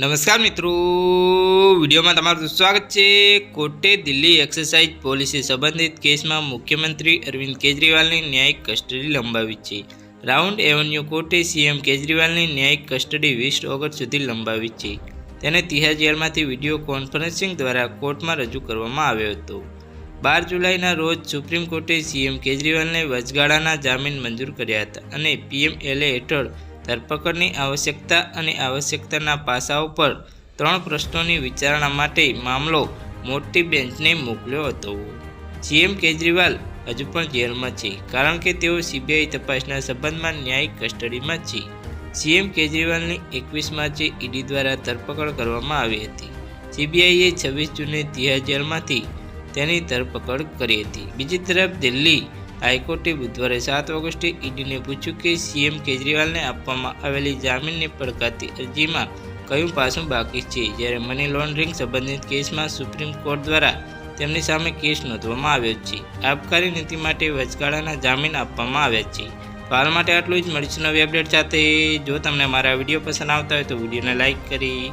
નમસ્કાર મિત્રો. વિડીયોમાં તમારું સ્વાગત છે. કોર્ટે દિલ્હી એક્સરસાઇઝ પોલિસી સંબંધિત કેસમાં મુખ્યમંત્રી અરવિંદ કેજરીવાલની ન્યાયિક કસ્ટડી લંબાવી છે. રાઉન્ડ એવન્યુ કોર્ટે સીએમ કેજરીવાલની ન્યાયિક કસ્ટડી વીસ ઓગસ્ટ સુધી લંબાવી છે. તેને તિહાર જેલમાંથી વીડિયો કોન્ફરન્સિંગ દ્વારા કોર્ટમાં રજૂ કરવામાં આવ્યો હતો. બાર જુલાઈના રોજ સુપ્રીમ કોર્ટે સીએમ કેજરીવાલને વચગાળાના જામીન મંજૂર કર્યા હતા અને પીએમએલએ હેઠળ ધરપકડની આવશ્યકતા અને આવશ્યકતાના પાસાઓ પર ત્રણ પ્રશ્નોની વિચારણા માટે મામલો મોટી બેન્ચને મોકલ્યો હતો. સીએમ કેજરીવાલ હજુ પણ જેલમાં છે, કારણ કે તેઓ સીબીઆઈ તપાસના સંબંધમાં ન્યાયિક કસ્ટડીમાં છે. સીએમ કેજરીવાલની એકવીસ માર્ચે ઈડી દ્વારા ધરપકડ કરવામાં આવી હતી. સીબીઆઈએ છવ્વીસ જૂને તિહાર જેલમાંથી તેની ધરપકડ કરી હતી. બીજી તરફ દિલ્હી હાઈકોર્ટે બુધવારે સાત ઓગસ્ટે ઈડીને પૂછ્યું કે સીએમ કેજરીવાલને આપવામાં આવેલી જામીનની પડકારતી અરજીમાં કયું પાસું બાકી છે? જ્યારે મની લોન્ડરિંગ સંબંધિત કેસમાં સુપ્રીમ કોર્ટ દ્વારા તેમની સામે કેસ નોંધવામાં આવ્યો છે. આબકારી નીતિ માટે વચગાળાના જામીન આપવામાં આવ્યા છે. તો હાલ માટે આટલું જ. મળીશું નવી અપડેટ સાથે. જો તમને મારા વીડિયો પસંદ આવતા હોય તો વિડીયોને લાઇક કરી